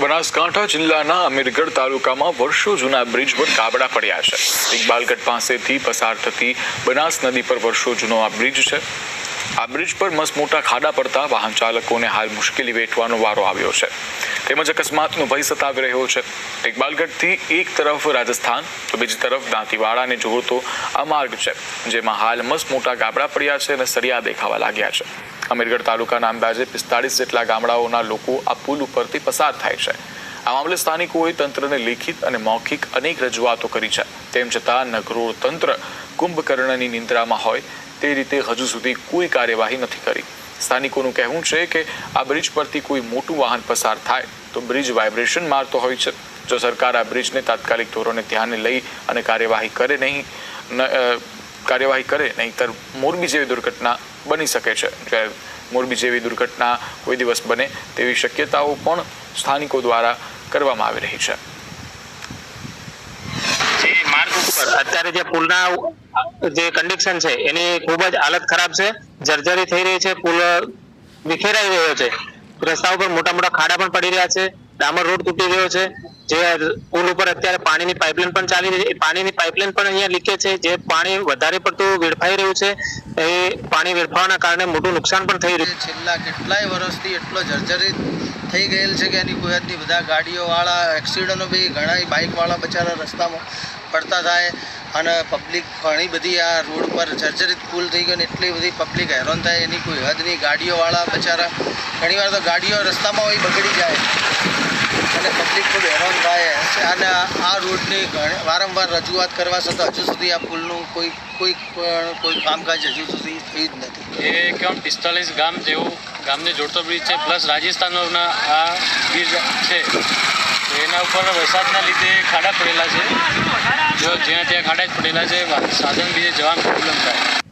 બનાસકાંઠા જિલ્લાના અમીરગઢ તાલુકામાં વર્ષો જૂના બ્રિજ પર કાબડા પડ્યા છે. ઇકબાલગઢ પાસેથી પસાર થતી બનાસ નદી પર વર્ષો જૂનો આ બ્રિજ છે. આ બ્રિજ પર મસ્ત મોટા ખાડા પડતા વાહન ચાલકોને હાલ મુશ્કેલી વેઠવાનો વારો આવ્યો છે. તેમજ અકસ્માતનો ભય સતાવી રહ્યો છે. ઇકબાલગઢથી એક તરફ રાજસ્થાન, તો બીજી તરફ દાંતીવાડાને જોડતો આ માર્ગ છે, જેમાં હાલ મસ્ત મોટા ગાબડા પડ્યા છે અને સરિયા દેખાવા લાગ્યા છે. અમીરગઢ તાલુકાના અંદાજે પિસ્તાળીસ જેટલા ગામડાઓના લોકો આ પુલ ઉપરથી પસાર થાય છે. આ મામલે સ્થાનિકોએ તંત્રને લેખિત અને મૌખિક અનેક રજૂઆતો કરી છે. તેમ છતાં નગરોળ તંત્ર કુંભકર્ણની નિંદ્રામાં હોય તે રીતે હજુ સુધી કોઈ કાર્યવાહી નથી કરી. સ્થાનિકોનું કહેવું છે કે આ બ્રિજ પરથી કોઈ મોટું વાહન પસાર થાય તો બ્રિજ વાઇબ્રેશન મારતો હોય છે. જો સરકાર આ બ્રિજને તાત્કાલિક ધોરણે ધ્યાને લઈ અને કાર્યવાહી કરે નહીં કાર્યવાહી કરે, નહીંતર મોરબી જેવી દુર્ઘટના બની શકે છે. મોરબી જેવી દુર્ઘટના કોઈ દિવસ બને તેવી શક્યતાઓ પણ સ્થાનિકો દ્વારા કરવામાં આવી રહી છે. માર્ગ ઉપર અત્યારે જે પુલના જે કન્ડિશન છે, એની ખૂબ જ હાલત ખરાબ છે. જર્જરી થઈ રહી છે, પુલ વિખેરાઈ રહ્યો છે. રસ્તા ઉપર મોટા મોટા ખાડા પણ પડી રહ્યા છે, ડામર રોડ તૂટી રહ્યો છે, જે પુલ ઉપર અત્યારે પાણીની પાઇપલાઇન પણ ચાલી રહી છે. પાણીની પાઇપલાઇન પણ અહીંયા લીકેજ છે, જે પાણી વધારે પડતું વેડફાઈ રહ્યું છે. એ પાણી વેડફાવાના કારણે મોટું નુકસાન પણ થઈ રહ્યું છે. છેલ્લા કેટલાય વર્ષથી એટલો જર્જરિત થઈ ગયેલ છે કે એની કોઈ બધા ગાડીઓવાળા એક્સિડન્ટો બી ઘણા બાઇકવાળા બચારા રસ્તામાં પડતા થાય અને પબ્લિક ઘણી બધી આ રોડ પર જર્જરિત પુલ થઈ ગયો ને એટલી બધી પબ્લિક હેરાન થાય, એની કોઈ હદ નહીં. ગાડીઓવાળા બચારા, ઘણીવાર તો ગાડીઓ રસ્તામાં હોય બગડી જાય. અને પબ્લિક ખૂબ હેરાન થાય. અને આ રોડની વારંવાર રજૂઆત કરવા છતાં હજુ સુધી આ પુલનું કોઈ કોઈ પણ કોઈ કામકાજ હજુ સુધી થયું જ નથી. એ એકમ પિસ્તાલીસ ગામ જેવું ગામને જોડતો બ્રિજ છે, પ્લસ રાજસ્થાનોના આ બ્રિજ છે. ઉપર વરસાદના લીધે ખાડા પડેલા છે. જો જ્યાં ત્યાં ખાડા જ પડેલા છે સાધન બીજે જવાનું પ્રોબ્લેમ થાય.